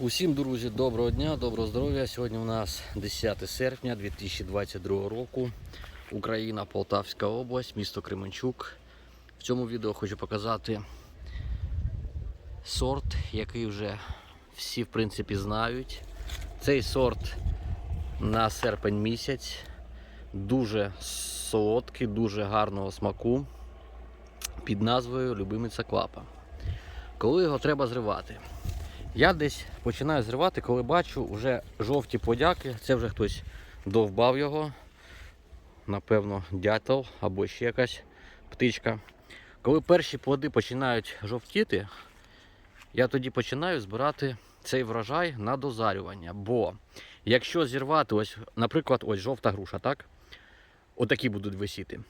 Усім, друзі, доброго дня, доброго здоров'я. Сьогодні у нас 10 серпня 2022 року. Україна, Полтавська область, місто Кременчук. В цьому відео хочу показати сорт, який вже всі в принципі знають. Цей сорт на серпень місяць. Дуже солодкий, дуже гарного смаку під назвою Любимиця Клапа. Коли його треба зривати? Я десь починаю зривати, коли бачу вже жовті подяки. Це вже хтось довбав його. Напевно, дятел або ще якась птичка. Коли перші плоди починають жовтіти, я тоді починаю збирати цей врожай на дозарювання. Бо якщо зірвати, ось, наприклад, ось жовта груша, так? Отакі будуть висіти.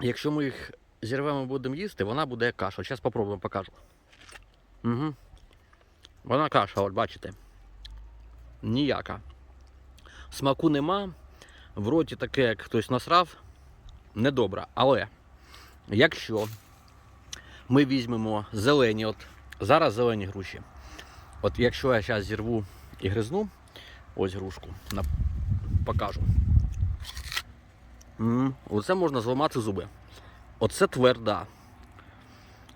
Якщо ми їх зірвемо і будемо їсти, вона буде як каша. Зараз спробуємо покажу. Угу. Вона каша, от бачите. Ніяка. Смаку нема. В роті таке, як хтось насрав, недобре. Але якщо ми візьмемо зелені, от зараз зелені груші. От якщо я зараз зірву і гризну, ось грушку, покажу. оце можна зламати зуби. Оце тверда.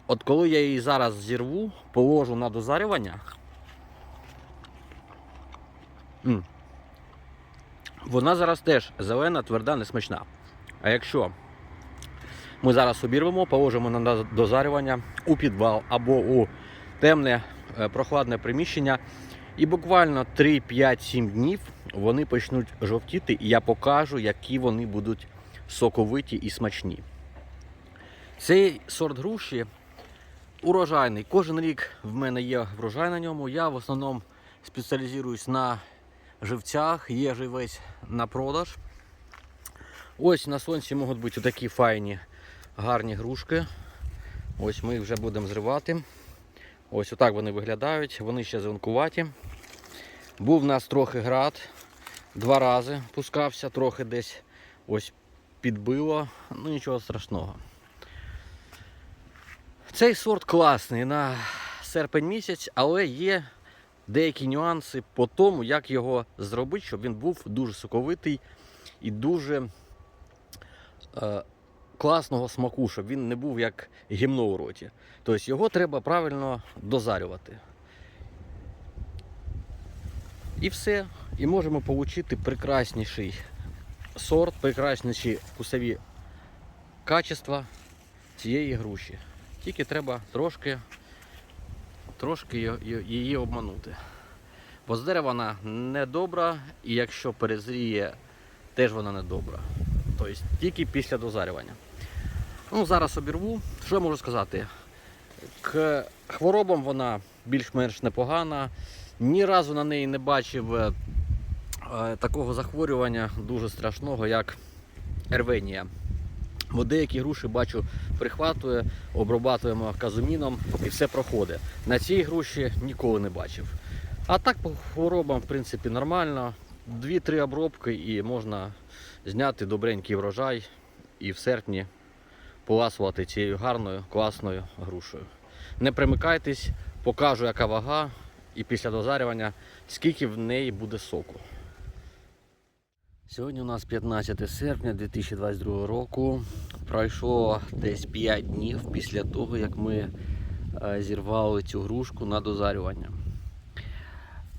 От коли я її зараз зірву, положу на дозарювання, вона зараз теж зелена, тверда, несмачна. А якщо ми зараз обірвемо, положимо на дозарювання у підвал або у темне е, прохладне приміщення, і буквально 3-5-7 днів вони почнуть жовтіти, і я покажу, які вони будуть соковиті і смачні. Цей сорт груші урожайний. Кожен рік в мене є врожай на ньому. Я в основному спеціалізуюсь на живцях, є живець на продаж. Ось на сонці можуть бути такі файні гарні грушки. Ось ми їх вже будемо зривати. Ось отак вони виглядають, вони ще зеленкуваті. Був в нас трохи град, два рази пускався, трохи десь ось підбило, ну нічого страшного. Цей сорт класний на серпень місяць, але є деякі нюанси по тому, як його зробити, щоб він був дуже соковитий і дуже е, класного смаку, щоб він не був як гімно у роті. Тобто його треба правильно дозарювати. І все. І можемо отримати прекрасніший сорт, прекрасніші вкусові качества цієї груші. Тільки треба трошки, трошки її обманути. Бо з дерева вона недобра, і якщо перезріє, теж вона недобра. Тобто тільки після дозарювання. Ну, зараз обірву. Що я можу сказати? К хворобам вона більш-менш непогана. Ні разу на неї не бачив е, е, такого захворювання дуже страшного, як ервенія. Бо деякі груші бачу прихватує, обрабатуємо казуміном і все проходить. На цій груші ніколи не бачив. А так по хворобам, в принципі, нормально. Дві-три обробки і можна зняти добренький врожай і в серпні поласувати цією гарною, класною грушею. Не примикайтесь, покажу, яка вага, і після дозарювання, скільки в неї буде соку. Сьогодні у нас 15 серпня 2022 року. Пройшло десь 5 днів після того, як ми е, зірвали цю грушку на дозарювання.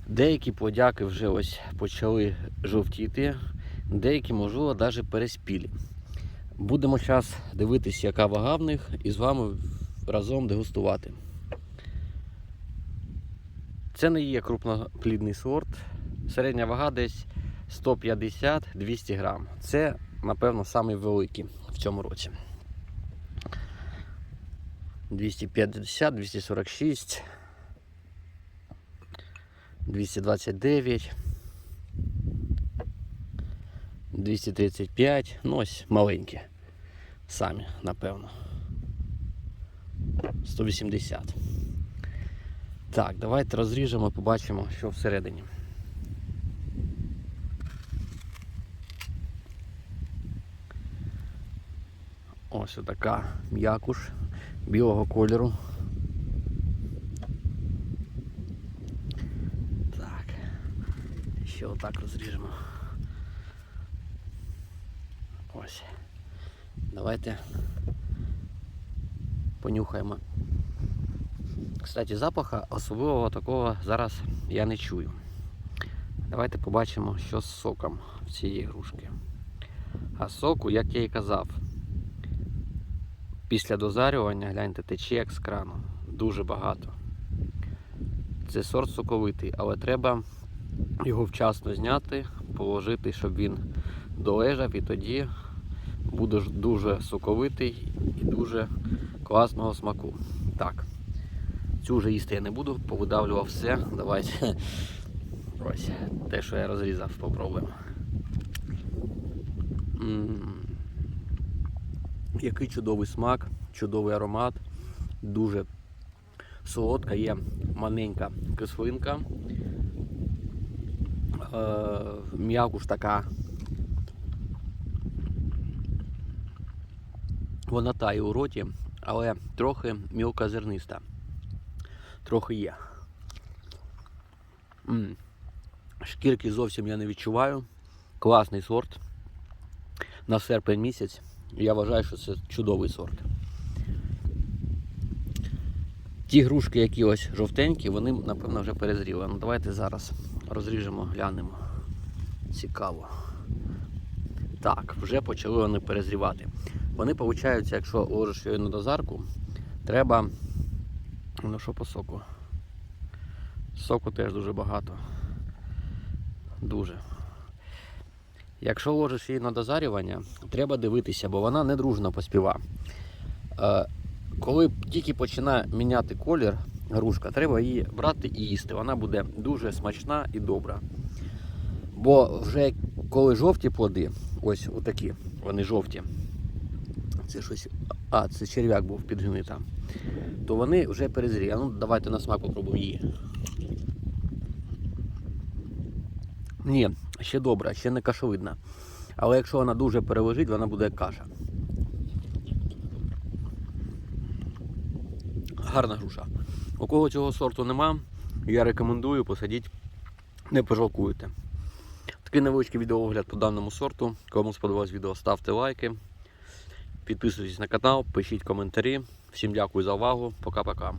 Деякі подяки вже ось почали жовтіти, деякі, можливо, навіть переспілі. Будемо зараз дивитися, яка вага в них, і з вами разом дегустувати. Це не є крупноплідний сорт. Середня вага десь 150-200 грам. Це, напевно, самий великий в цьому році. 250, 246, 229, 235. Ну ось маленькі. Самі, напевно. 180. Так, давайте розріжемо, побачимо, що всередині. Ось така м'якуш білого кольору. Так, ще отак розріжемо. Ось. Давайте понюхаємо. Кстати, запаха особливого такого зараз я не чую. Давайте побачимо, що з соком цієї грушки. А соку, як я і казав, після дозарювання, гляньте, тече як з крану. Дуже багато. Це сорт соковитий, але треба його вчасно зняти, положити, щоб він долежав, і тоді буде дуже соковитий і дуже класного смаку. Так. Цю вже їсти я не буду, повидавлював все. Давайте. Ось, те, що я розрізав, попробуємо. М. Який чудовий смак, чудовий аромат, дуже солодка, є маленька кислинка. Е, м'якуш така. Вона тає у роті, але трохи мілкозерниста. Трохи є. М. Шкірки зовсім я не відчуваю. Класний сорт. На серпень місяць. Я вважаю, що це чудовий сорт. Ті грушки, які ось жовтенькі, вони, напевно, вже перезріли. Ну, давайте зараз розріжемо, глянемо. Цікаво. Так, вже почали вони перезрівати. Вони, виходить, якщо ложиш її на дозарку, треба. Ну що по соку? Соку теж дуже багато. Дуже. Якщо ложиш її на дозарювання, треба дивитися, бо вона не дружно поспіва. Е, коли тільки починає міняти колір грушка, треба її брати і їсти. Вона буде дуже смачна і добра. Бо вже коли жовті плоди, ось отакі, вони жовті. Це щось. А, це черв'як був підгнив. То вони вже перезріли. Ну, давайте на смак попробуємо її. Ні, ще добра, ще не кашовидна. Але якщо вона дуже перележить, вона буде як каша. Гарна груша. У кого цього сорту нема, я рекомендую посадіть, не пожалкуєте. Такий невеличкий відеоогляд по даному сорту. Кому сподобалось відео, ставте лайки. Підписуйтесь на канал, пишіть коментарі. Всім дякую за увагу. Пока-пока.